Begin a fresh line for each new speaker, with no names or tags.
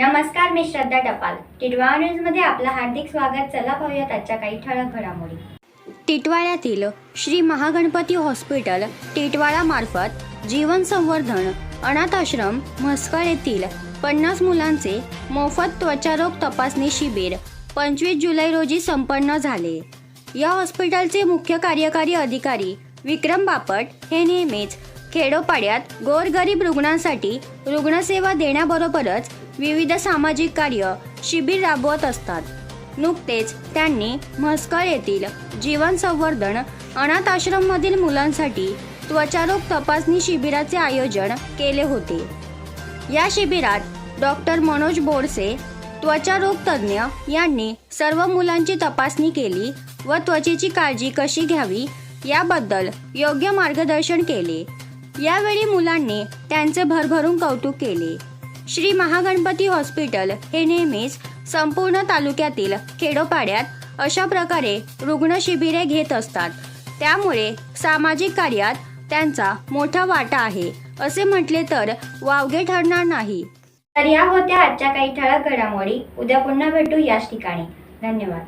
मी श्रद्धा टपाल. टिडवा न्यूजमध्ये आपलं हार्दिक स्वागत. चला पाहूयात आजच्या काही ठळक घडामोडी.
टिटवाळ्यातील श्री महागणपती हॉस्पिटल टिटवाळा मार्फत जीवन संवर्धन अनाथ आश्रम म्हसकळ येथील पन्नास मुलांचे मोफत त्वचारोग तपासणी शिबिर पंचवीस जुलै रोजी संपन्न झाले. या हॉस्पिटलचे मुख्य कार्यकारी अधिकारी विक्रम बापट हे नेहमीच खेडोपाड्यात गोरगरीब रुग्णांसाठी रुग्णसेवा देण्याबरोबरच विविध सामाजिक कार्य शिबिर राबवत असतात. नुकतेच त्यांनी म्हस्कर येथील जीवन संवर्धन अनाथ आश्रममधील मुलांसाठी त्वचारोग तपासणी शिबिराचे आयोजन केले होते. या शिबिरात डॉक्टर मनोज बोरसे त्वचारोग तज्ज्ञ यांनी सर्व मुलांची तपासणी केली व त्वचेची काळजी कशी घ्यावी याबद्दल योग्य मार्गदर्शन केले. यावेळी मुलांनी त्यांचे भरभरून कौतुक केले. श्री महागणपती हॉस्पिटल हे नेहमीच संपूर्ण तालुक्यातील खेडोपाड्यात अशा प्रकारे रुग्ण शिबिरे घेत असतात. त्यामुळे सामाजिक कार्यात त्यांचा मोठा वाटा आहे असे म्हटले तर वावगे ठरणार नाही.
तर या होत्या आजच्या काही ठळक घडामोडी. उद्या पुन्हा भेटू याच ठिकाणी. धन्यवाद.